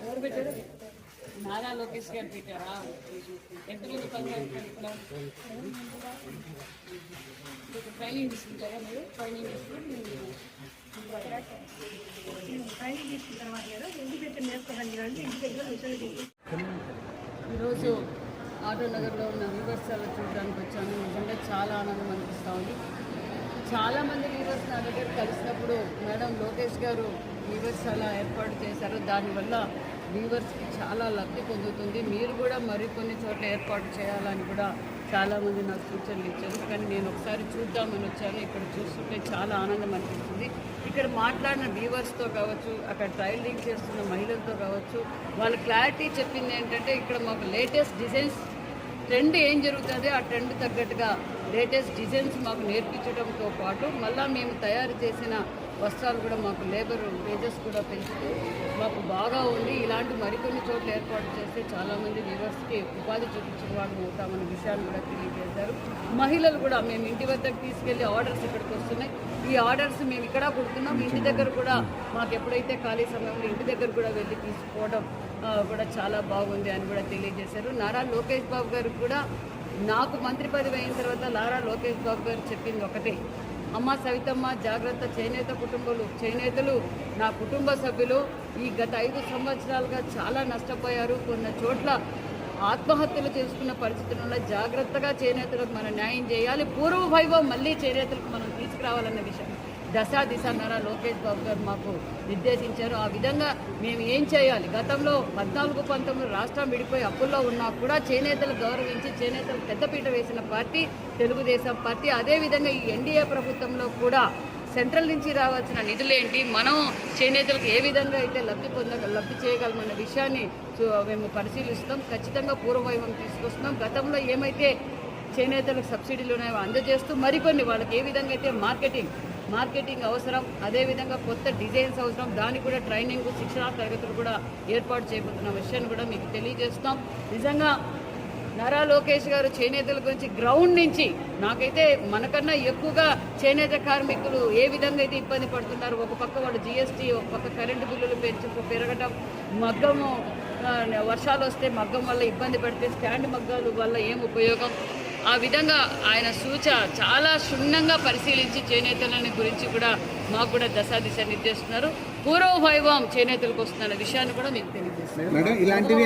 ఎవరు పెట్టారు నారా లోకేష్ గారు పెట్టారా ఎంతమంది పని ఇక్కడ ట్రైనింగ్ తీసుకుంటారా మీరు ట్రైనింగ్ తీసుకుని ట్రైనింగ్ తీసుకున్న తర్వాత కదా ఇంటికి పెట్టి అంటే ఇంటి దగ్గర ఫెసిలిటీ ఈరోజు ఆటో నగర్లో ఉన్న వివర్సాల చూడడానికి వచ్చాను. నిజంగా చాలా ఆనందం అనిపిస్తూ ఉంది. చాలామంది రివర్స్ నగర్ వెంకటేష్ గారు వీవర్స్ అలా ఏర్పాటు చేశారు. దానివల్ల వీవర్స్కి చాలా లబ్ధి పొందుతుంది. మీరు కూడా మరికొన్ని చోట్ల ఏర్పాటు చేయాలని కూడా చాలామంది నాకు సూచనలు ఇచ్చారు. కానీ నేను ఒకసారి చూద్దామని వచ్చాను. ఇక్కడ చూస్తుంటే చాలా ఆనందం అనిపిస్తుంది. ఇక్కడ మాట్లాడిన వీవర్స్తో కావచ్చు అక్కడ ట్రైలింగ్ చేస్తున్న మహిళలతో కావచ్చు వాళ్ళ క్లారిటీ చెప్పింది ఏంటంటే ఇక్కడ మాకు లేటెస్ట్ డిజైన్స్ ట్రెండ్ ఏం జరుగుతుంది ఆ ట్రెండ్ తగ్గట్టుగా లేటెస్ట్ డిజైన్స్ మాకు నేర్పించడంతో పాటు మళ్ళీ మేము తయారు చేసిన వస్త్రాలు కూడా మాకు లేబర్ వేజెస్ కూడా పెంచుతూ మాకు బాగా ఉంది ఇలాంటి మరికొన్ని చోట్ల ఏర్పాటు చేస్తే చాలామంది వ్యూవర్స్కి ఉపాధి చూపించిన వాళ్ళు అవుతామన్న విషయాన్ని కూడా తెలియజేశారు. మహిళలు కూడా మేము ఇంటి వద్దకు తీసుకెళ్ళి ఆర్డర్స్ ఇక్కడికి వస్తున్నాయి. ఈ ఆర్డర్స్ మేము ఇక్కడ కుడుతున్నాం. ఇంటి దగ్గర కూడా మాకు ఎప్పుడైతే ఖాళీ సమయంలో ఇంటి దగ్గర కూడా వెళ్ళి తీసుకోవడం కూడా చాలా బాగుంది అని కూడా తెలియజేశారు. నారా లోకేష్ బాబు గారు కూడా నాకు మంత్రి పదవి అయిన తర్వాత లారా లోకేష్ బాబు గారు చెప్పింది ఒకటే. అమ్మ సవితమ్మ జాగ్రత్త చేనేత కుటుంబాలు చేనేతలు నా కుటుంబ సభ్యులు. ఈ గత ఐదు సంవత్సరాలుగా చాలా నష్టపోయారు. కొన్ని చోట్ల ఆత్మహత్యలు చేసుకున్న పరిస్థితుల్లో జాగ్రత్తగా చేనేతలకు మనం న్యాయం చేయాలి. పూర్వ వైభవం మళ్ళీ చేనేతలకు మనం తీసుకురావాలన్న విషయం. దశా దిశ నారా లోకేష్ బాబు గారు మాకు నిర్దేశించారు. ఆ విధంగా మేము ఏం చేయాలి? గతంలో పద్నాలుగు పంతొమ్మిది రాష్ట్రం విడిపోయి అప్పుల్లో ఉన్నా కూడా చేనేతలు గౌరవించి చేనేతలు పెద్దపీట వేసిన పార్టీ తెలుగుదేశం పార్టీ. అదేవిధంగా ఈ ఎన్డీఏ ప్రభుత్వంలో కూడా సెంట్రల్ నుంచి రావాల్సిన నిధులేంటి? మనం చేనేతలకు ఏ విధంగా అయితే లబ్ధి పొంద లబ్ధి చేయగలమన్న విషయాన్ని చూ- మేము పరిశీలిస్తాం ఖచ్చితంగా పూర్వవైభవం తీసుకొస్తున్నాం. గతంలో ఏమైతే చేనేతలకు సబ్సిడీలు ఉన్నాయో అందజేస్తూ మరికొన్ని వాళ్ళకి ఏ విధంగా అయితే మార్కెటింగ్ మార్కెటింగ్ అవసరం అదేవిధంగా కొత్త డిజైన్స్ అవసరం దానికి కూడా ట్రైనింగ్ శిక్షణా తరగతులు కూడా ఏర్పాటు చేయబోతున్న విషయాన్ని కూడా మీకు తెలియజేస్తాం. నిజంగా నారా లోకేష్ గారు చేనేతల గురించి గ్రౌండ్ నుంచి నాకైతే మనకన్నా ఎక్కువగా చేనేత కార్మికులు ఏ విధంగా అయితే ఇబ్బంది పడుతున్నారు ఒక పక్క వాళ్ళు జిఎస్టీ ఒక పక్క కరెంటు బిల్లులు పెంచు పెరగటం మగ్గము వర్షాలు వస్తే మగ్గం వల్ల ఇబ్బంది పడితే స్టాండ్ మగ్గాలు వల్ల ఏం ఉపయోగం? ఆ విధంగా ఆయన సూచ చాలా క్షుణ్ణంగా పరిశీలించి చేనేతలని గురించి కూడా మాకు కూడా దశా దిశ నిర్దేశిస్తున్నారు. పూర్వ వైభవం చేనేతలకు వస్తున్న విషయాన్ని కూడా మీకు తెలియజేస్తున్నారు ఇలాంటివి